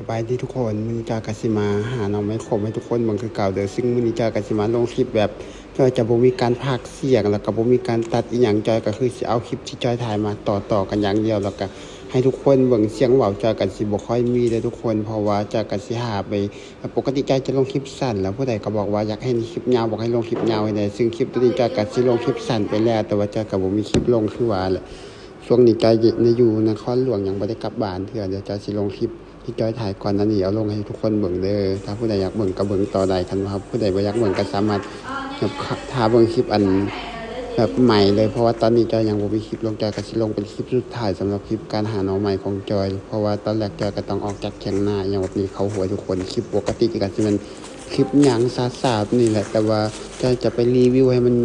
สบายดีทุกคนมือนี้จากกสิมาหาน้องไม้ขมให้ทุกคนเบังคือเก่าเด้อซึ่งมือนี้จากกสิมาลงคลิปแบบจอยจะบ่มีการพากเสียงแล้วก็บ่มีการตัดอีหยังจอยก็คือสิเอาคลิปที่จอยถ่ายมาต่อต่อกันอย่างเดียวแล้วก็ให้ทุกคนเบิ่งเสียงเว้าจอยกันสิบ่ค่อยมีเด้อทุกคนเพราะว่าจากกันสิหาไปปกติจอยจะลงคลิปสั้น แล้วผู้ใดก็บอกว่าอยากให้คลิปยาวบอกให้ลงคลิปยาวให้ได้ซึ่งคลิปตัวนี้จอยก็สิลงคลิปสั้นไปแล้ว แต่ว่าจอยก็บ่มีคลิปลงคือว่าแหละช่วงนี้จอยในอยู่นครหลวงยังไม่ได้กลับบ้านเถื่อเดี๋ยวจอยสิลงคลิป ที่จอยถ่ายก่อนนั้นนี่เอาลงให้ทุกคนเบิ่งเด้อถ้าผู้ใดอยากเบิ่งก็เบิ่งต่อได้คันว่าผู้ใดบ่อยากเบิ่งก็สามารถแบบถ้าเบิ่งคลิปอันแบบใหม่เลยเพราะว่าตอนนี้จอยยังบ่มีคลิปลงจอยก็สิลงเป็นคลิปสุดท้ายสำหรับคลิปการหาน้องใหม่ของจอย เพราะว่าตอนแรกจอยก็ต้องออกจากเชียงนาอย่างแบบนี้เขาหัวทุกคนคลิปปกติก็สิมันคลิปหยังซาซาบนี่แหละ แต่ว่าจอยจะไปรีวิวให้มัน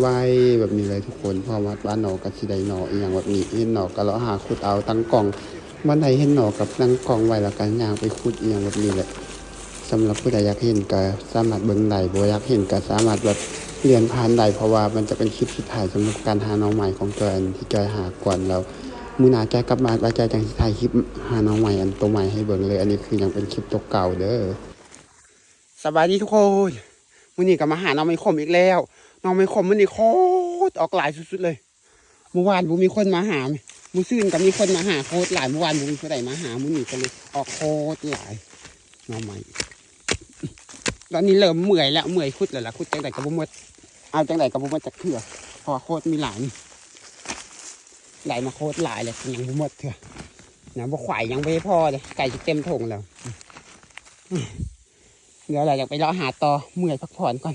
ไวๆแบบนี้เลยทุกคนเพราะว่าบ้านหนอก็สิได้หนออีหยังแบบนี้เห็นหนอก็เลาะหาขุดเอาตั้งกล่อง วันไหนเห็นหนอกับตั้งกองไว้แล้วกันยางไปขุดเอียงแบบนี้แหละสำหรับผู้ใดอยากเห็นก็สามารถเบิ่งได้บ่อยากเห็นก็สามารถแบบเรียนผ่านได้เพราะว่ามันจะเป็นคลิปสุดท้ายสำหรับการหาน้องใหม่ของจอยอันที่จอยหาก่อนแล้วมื้อหน้าจอยกลับมาแล้วจจังสิถ่ายคลิปหาน้องใหม่อันตัวใหม่ให้เบิ่งเลย อันนี้คือยังเป็นคลิปตัวเก่าเด้อสบายดีทุกคนมื้อนี้ก็มาหาน้องไม่คมอีกแล้วน้องไม่คมมื้อนี้โคตรออกหลายสุดๆเลยเมื่อวานบ่มีคนมาหา มือซื่นก็มีคนมาหาโคตรหลายเมื่อวานผมมีคนใดมาหามือหนีก็เลยออกโคตรหลายน้องใหม่ตอนนี้เริ่มเมื่อยแล้วเมื่อยคุดแล้วล่ะคุดจังไดกับบุมดเอาจังไดกับบุมดจากเถื่อเพอโคตรมีหลายหลายมาโคตรหลายเลยยังบุมดเถื่อนะบ่ขวายยังไม่พอเลยไก่จะเต็มถุงแล้วเดี๋ยวเราอยากไปรอหาต่อเมื่อยพักผ่อนก่อน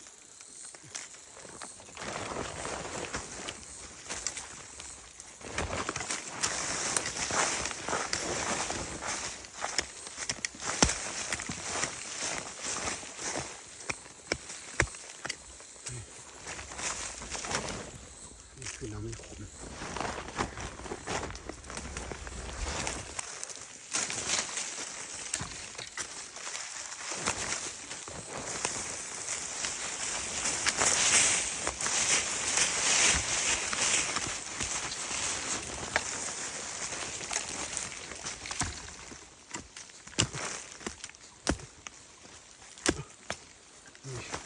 Yeah.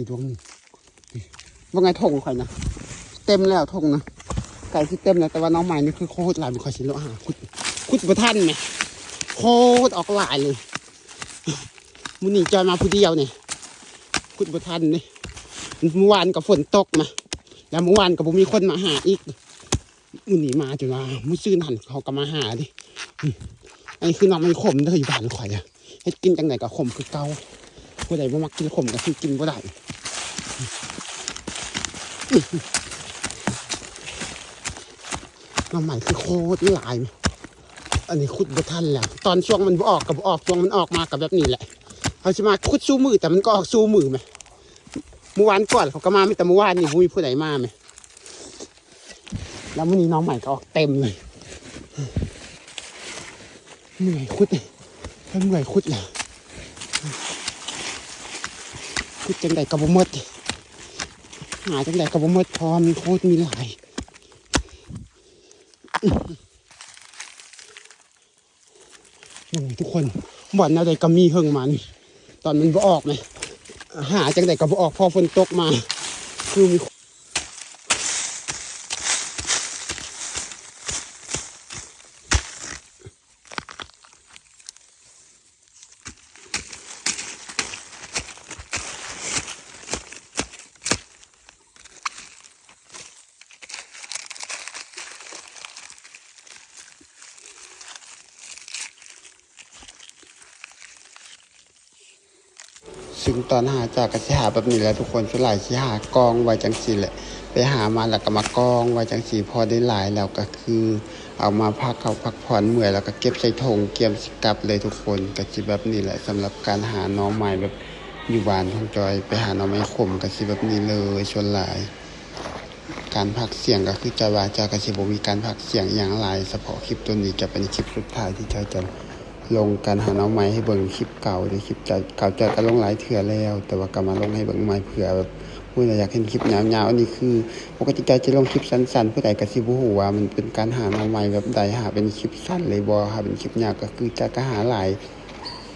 ี่ดวงหนึงนี่ว่าไงทงข่อยนะเต็มแล้วทงนะไก่ที่เต็มแล้วแต่ว่าน้องใหม่นี่คือโคตรหลายมันข่อยสิโลหาคุดคุดประทันไหมโคตรออกหลายเลยมุนี่จอยมาผู้เดียวเนี่ยคุดประทันนี่เมื่อวานกับฝนตกมาแล้วเมื่อวานกับผมมีคนมาหาอีกมุนี่มาจนว่ามุซื่นหันเขาก็มาหาดิอันนี้คือน้องมันขมเด้ออยู่บ้านข่อยอะเฮ็ดกินจังไหนกับขมคือเกาผู้ใดบ่มักกินขมก็คือกินบ่ได้ น้ำใหม่คือโคตรหลาย อันนี้ขุดบ่ทันแล้วตอนช่วงมันออกกับออกช่วงมันออกมากับแบบนี้แหละเขาจะมาขุดสู้มือแต่มันก็ออกสู้มือไหมเมื่อวานก่อนเขาก็มาไม่แต่เมื่อวานนี่บ่มีผู้ใดมาไหมแล้ววันนี้น้องใหม่ก็ออกเต็มเลยเหนื่อยขุดเลยถ้าเหนื่อยขุดแล้วขุดจังใดกับบ่หมด หาจังไดกับบ่หมดพอมีโคตรมีหลายโอ้ทุกคนบ่อนอะไรก็มีเฮิงมัน ตอนมันบ่ออกไหมหาจังไดกับ่ออกพอฝนตกมา คือมีึงตอนหาจากกระสิหาแบบนี้แหล้วทุกคนส่วนหลายสิหากองไว้จังสีแหละ ไปหามาแล้วก็มากองไว้จังสีพอได้หลายแล้วก็คือ เอามาพักเขาพักผ่อนเมื่อยแล้วก็เก็บใส่ถุงเกียมสิกลับเลยทุกคนก็สิแบบนี้แหละสำหรับการหาน้องใหม่แบบอยู่บ้านของจอยไปหาน้องไม้ขมก็สิแบบนี้เลยส่วนหลาย การพักเสียงก็คือจอยว่าจอยก็สิบมีการพักเสียงอย่างหลายเฉพาะคลิปตัวนี้จะเป็นคลิปสุดท้ายที่จอยจะ ลงการหาน้องไม้ให้เบิ่งคลิปเก่าในคลิปจเก่าจอยก็ลงหลายเทื่อแล้ว แต่ว่าก็มาลงให้เบิ่งใหม่เผื่อแบบผู้ใดอยากเห็นคลิปยาวๆอันนี้คือปกติใจจะลงคลิปสั้นๆผู้ใดก็สิบ่ฮู้ว่ามันเป็นการหาน้องไม้แบบใดหาเป็นคลิปสั้นเลยบ่หาเป็นคลิปยาวก็คือจอยก็หาหลาย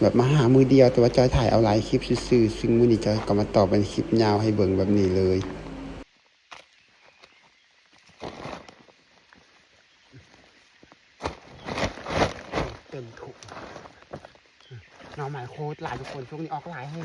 แบบมาหามือเดียวแต่ว่าจอยถ่ายเอาหลายคลิปซื่อๆซึ่งมือนี้จอยก็มาต่อเป็นคลิปยาวให้เบิ่งแบบนี้เลย เต็มถุงน้องหมายโค้ดหลายทุกคนช่วงนี้ออกหลายให้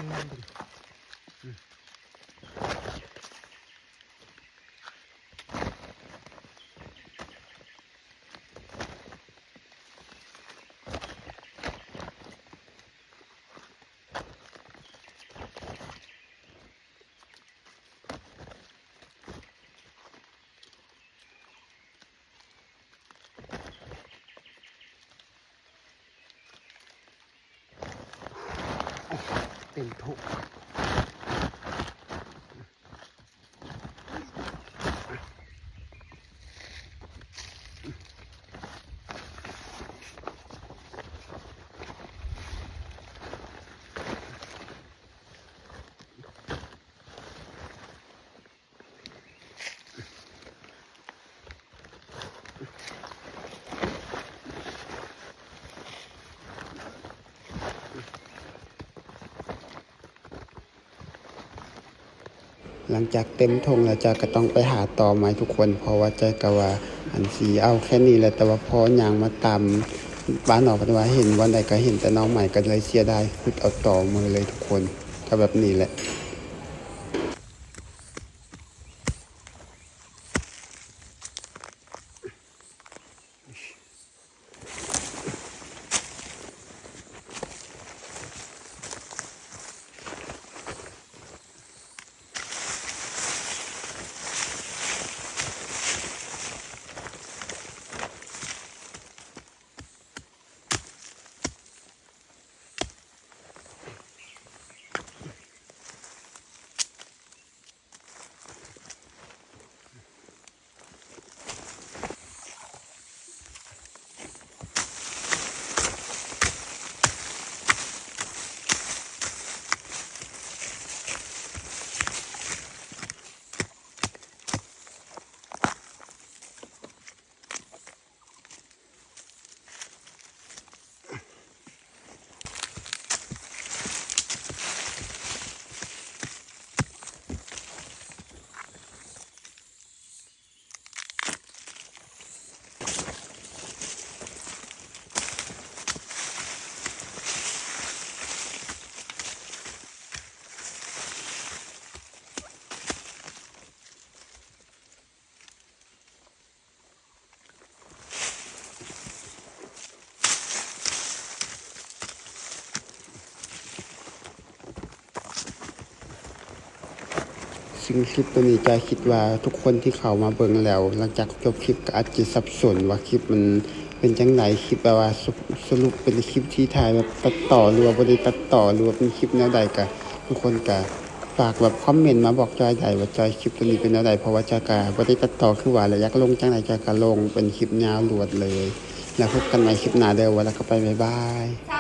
งา หลังจากเต็มทงแล้วจะก็ต้องไปหาต่อไม้ทุกคน เพราะว่าใจกะว่าอันสีเอาแค่นี้แหละแต่ว่าพอยางมาตามบ้านออกปฏิว่าเห็นวันใดก็เห็นแต่น้องใหม่ก็เลยเสียดายพุดเอาต่อมือเลยทุกคนก็แบบนี้แหละ ซึ่งคลิปตัวนี้จอยคิดว่าทุกคนที่เข้ามาเบิ่งแล้ว หลังจากจบคลิปก็อาจจะสับสนว่าคลิปมันเป็นจังไหนคลิปแบบว่าสรุปสรุปเป็นคลิปที่ถ่ายแบบตัดต่อหรือว่าบ่ได้ตัดต่อหรือว่าเป็นคลิปแนวใดก็ทุกคนก็ฝากแบบคอมเมนต์มาบอกจอยได้ว่าจอยคลิปตัวนี้เป็นแนวใดเพราะว่าจอยก็บ่ได้ตัดต่อคือว่าแล้วอยากลงจังไหนจอยก็ลงเป็นคลิปยาวรวดเลย แล้วพบกันใหม่คลิปหน้าเด้อวันแล้วก็ไปบ๊ายบาย